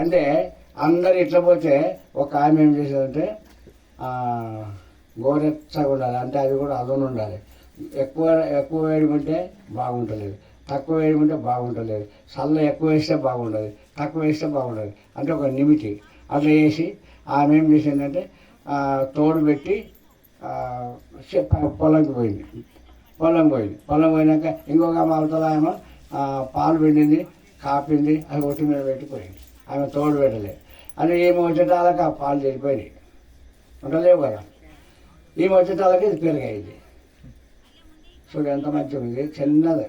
అంటే అందరు ఇట్లా పోతే ఒక ఆమె ఏం చేసేదంటే గోరెచ్చగా ఉండాలి. అంటే అది కూడా అదొని ఉండాలి. ఎక్కువ ఎక్కువ వేయడమంటే బాగుంటలేదు. తక్కువ వేయడమంటే బాగుంటలేదు. చల్ల ఎక్కువ వేస్తే బాగుండదు. తక్కువ వేస్తే బాగుండదు. అంటే ఒక నిమిటి అట్లా వేసి ఆమె ఏం చేసిందంటే తోడు పెట్టి పొలంకి పోయింది. పొలం పోయింది. పొలం పోయినాక ఇంకొక అవతల ఆమె పాలు పిండింది కాపింది అవి ఒట్టి మీద పెట్టిపోయింది ఆమె తోడు పెట్టలేదు అని ఈమె వచ్చేటాలకు ఆ పాలు చెడిపోయినాయి. ఉండలేవు కదా. ఈమె వచ్చేటాలకి ఇది పెరిగాయింది చూడు ఎంత మంచిగా ఉంది. చిన్నది.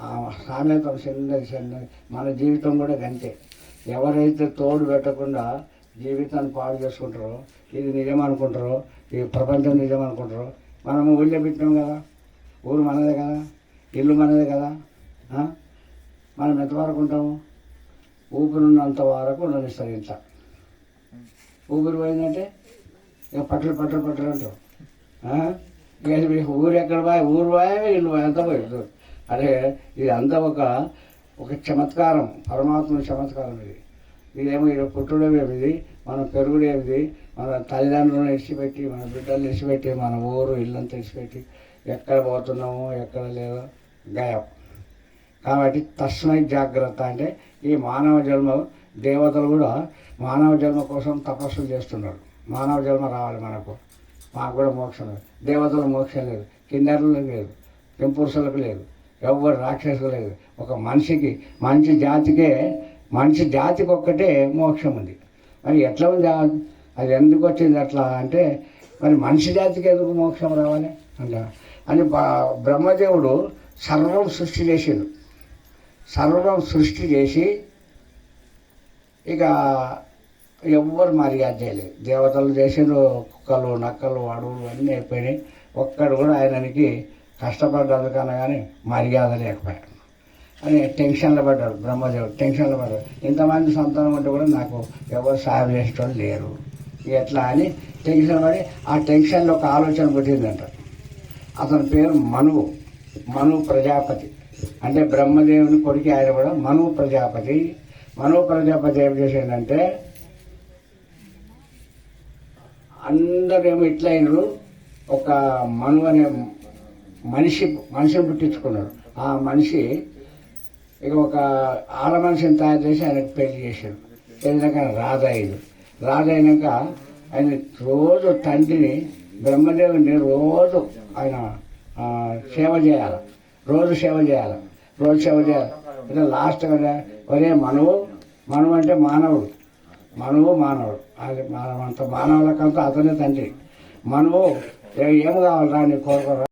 ఆ సామెతం చిన్నది చిన్నది. మన జీవితం కూడా గంతే. ఎవరైతే తోడు పెట్టకుండా జీవితాన్ని పాడు చేసుకుంటారో ఇది నిజం అనుకుంటారో ఈ ప్రపంచం నిజం అనుకుంటారో మనము ఊళ్ళో పెట్టినాం కదా. ఊరు మనదే కదా. ఇల్లు మనదే కదా. మనం ఎంతవరకు ఉంటాము? ఊపిరిన్నంత వరకు ఉండనిస్తారు ఇంత ఊపిరి పోయిందంటే ఇక పట్టలు పట్టలు పట్టలు అంటావు. ఇక మీకు ఊరు ఎక్కడ పోయి? ఊరు పోయా? ఇల్లు అంతా పోయి. అదే ఇది అంతా ఒక ఒక చమత్కారం పరమాత్మ చమత్కారం ఇది. ఇదేమో ఇది పుట్టడం ఏమిది మన పెరుగుడేమిది మన తల్లిదండ్రులను ఇచ్చిపెట్టి మన బిడ్డలు ఇసిపెట్టి మన ఊరు ఇల్లంతా ఇడిచిపెట్టి ఎక్కడ పోతున్నామో ఎక్కడ లేదో గాయం. కాబట్టి తస్మై జాగ్రత్త అంటే ఈ మానవ జన్మ దేవతలు కూడా మానవ జన్మ కోసం తపస్సులు చేస్తున్నారు. మానవ జన్మ రావాలి మనకు. మాకు కూడా మోక్షం లేదు. దేవతల మోక్షం లేదు. కిందరులకు లేదు. పెంపురుషులకు లేదు. ఎవ్వరు రాక్షసులు లేదు. ఒక మనిషికి మంచి జాతికే మనిషి జాతికి ఒక్కటే మోక్షం ఉంది. మరి ఎట్లా ఉంది? అది ఎందుకు వచ్చింది అట్లా అంటే మరి మనిషి జాతికి ఎందుకు మోక్షం రావాలి? అంట అని బ్రహ్మదేవుడు సర్వం సృష్టి చేసిండు. సర్వం సృష్టి చేసి ఇక ఎవ్వరు మర్యాద చేయలేదు. దేవతలు చేసిండ్రు కుక్కలు నక్కలు అడవులు అన్నీ అయిపోయినాయి. ఒక్కడు కూడా ఆయనకి కష్టపడ్డందుకన్నా కానీ మర్యాద లేకపోయాడు. అని టెన్షన్లో పడ్డాడు బ్రహ్మదేవుడు. టెన్షన్లో పడ్డాడు. ఇంతమంది సంతానం ఉంటే కూడా నాకు ఎవరు సాయం చేసేటోళ్ళు లేరు. ఎట్లా అని టెన్షన్ పడి ఆ టెన్షన్లో ఒక ఆలోచన పుట్టిందంట. అతని పేరు మనువు. మను ప్రజాపతి. అంటే బ్రహ్మదేవుని కొడుకు ఆయన కూడా మను ప్రజాపతి. మను ప్రజాపతి ఏం చేసిందంటే అందరేమో ఇట్లయినరు ఒక మను అనే మనిషి మనిషిని పుట్టించుకున్నాడు ఆ మనిషి ఇక ఒక ఆడ మనిషిని తయారు చేసి ఆయనకు పెళ్ళి చేశారు. ఎందుకంటే ఆయన రాజు అయినాక ఆయన రోజు తండ్రిని బ్రహ్మదేవుని రోజు ఆయన సేవ చేయాలి. రోజు సేవ చేయాలి. రోజు సేవ చేయాలి. అంటే లాస్ట్ కదా ఒరే మనవు మనువు అంటే మానవుడు. మనవు మానవుడు. అది మానవంత మానవులకంతా అతనే తండ్రి. మనవు ఏం కావాలరా నీ కోరుకోరా